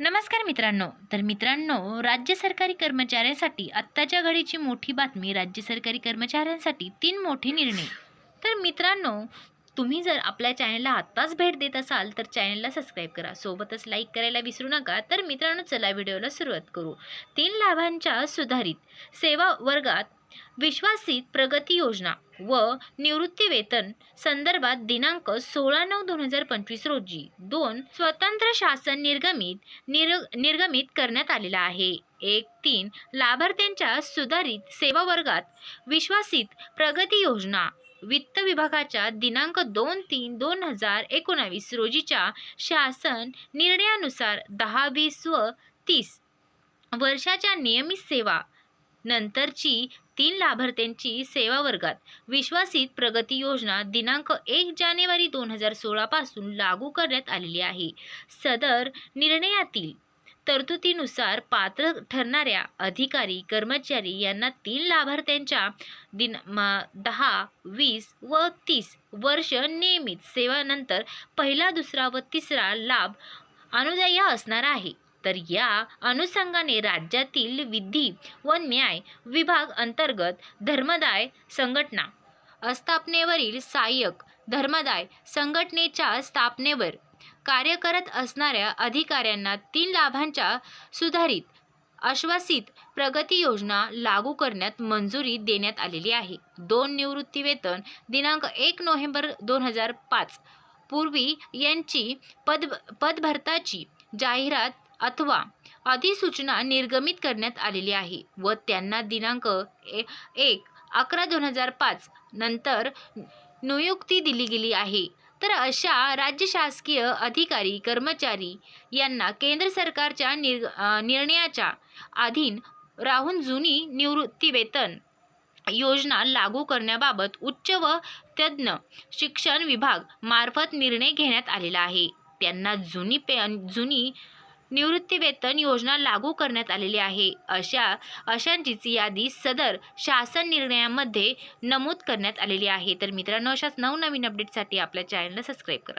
नमस्कार मित्रांनो. तर मित्रांनो राज्य सरकारी कर्मचाऱ्यांसाठी आत्ताच्या घडीची मोठी बातमी राज्य सरकारी कर्मचाऱ्यांसाठी तीन मोठे निर्णय. तर मित्रांनो तुम्ही जर आपल्या चॅनलला आत्ताच भेट देत असाल तर चॅनलला सबस्क्राईब करा. सोबतच लाईक करायला विसरू नका. तर मित्रांनो चला व्हिडिओला सुरुवात करू. तीन लाभांच्या सुधारित सेवा वर्गात विश्वासित प्रगती योजना व निवृत्ती वेतन संदर्भात दिनांक सोळा नऊ दोन हजार पंचवीस रोजी दोन स्वतंत्र शासन निर्गमित निर निर्गमित करण्यात आलेला आहे. एक तीन लाभार्थ्यांच्या सुधारित सेवा वर्गात विश्वासित प्रगती योजना वित्त विभागाच्या दिनांक दोन तीन दोन हजार एकोणावीस रोजीच्या शासन निर्णयानुसार दहा वीस व तीस वर्षाच्या नियमित सेवा नंतरची तीन लाभार्थ्यांची सेवा वर्गात विश्वासित प्रगती योजना दिनांक एक जानेवारी दोन हजार सोळापासून लागू करण्यात आलेली आहे. सदर निर्णयातील तरतुदीनुसार पात्र ठरणाऱ्या अधिकारी कर्मचारी यांना तीन लाभार्थ्यांच्या दिन दहा वीस व तीस वर्ष नियमित सेवानंतर पहिला दुसरा व तिसरा लाभ अनुदाय असणार आहे. तर या अनुषंगाने राज्यातील विधी व न्याय विभाग अंतर्गत धर्मदाय संघटना स्थापनेवरील सहाय्यक धर्मदाय संघटनेच्या स्थापनेवर कार्य करत असणाऱ्या अधिकाऱ्यांना तीन लाभांच्या सुधारित आश्वासित प्रगती योजना लागू करण्यात मंजुरी देण्यात आलेली आहे. दोन निवृत्तीवेतन दिनांक एक नोव्हेंबर दोन हजार पाच पूर्वी यांची पद पदभरताची जाहिरात अथवा अधिसूचना निर्गमित करण्यात आलेली आहे व त्यांना दिनांक ए एक अकरा दोन हजार पाच नंतर नियुक्ती दिली गेली आहे. तर अशा राज्य शासकीय अधिकारी कर्मचारी यांना केंद्र सरकारच्या निर निर्णयाच्या अधीन राहून जुनी निवृत्तीवेतन योजना लागू करण्याबाबत उच्च व तज्ज्ञ शिक्षण विभाग मार्फत निर्णय घेण्यात आलेला आहे. त्यांना जुनी पे जुनी निवृत्ती वेतन योजना लागू करण्यात आलेली आहे. अशा अशांचीच यादी सदर शासन निर्णयामध्ये नमूद करण्यात आलेली आहे. तर मित्रांनो अशाच नवनवीन अपडेटसाठी आपल्या चॅनलला सबस्क्राईब करा.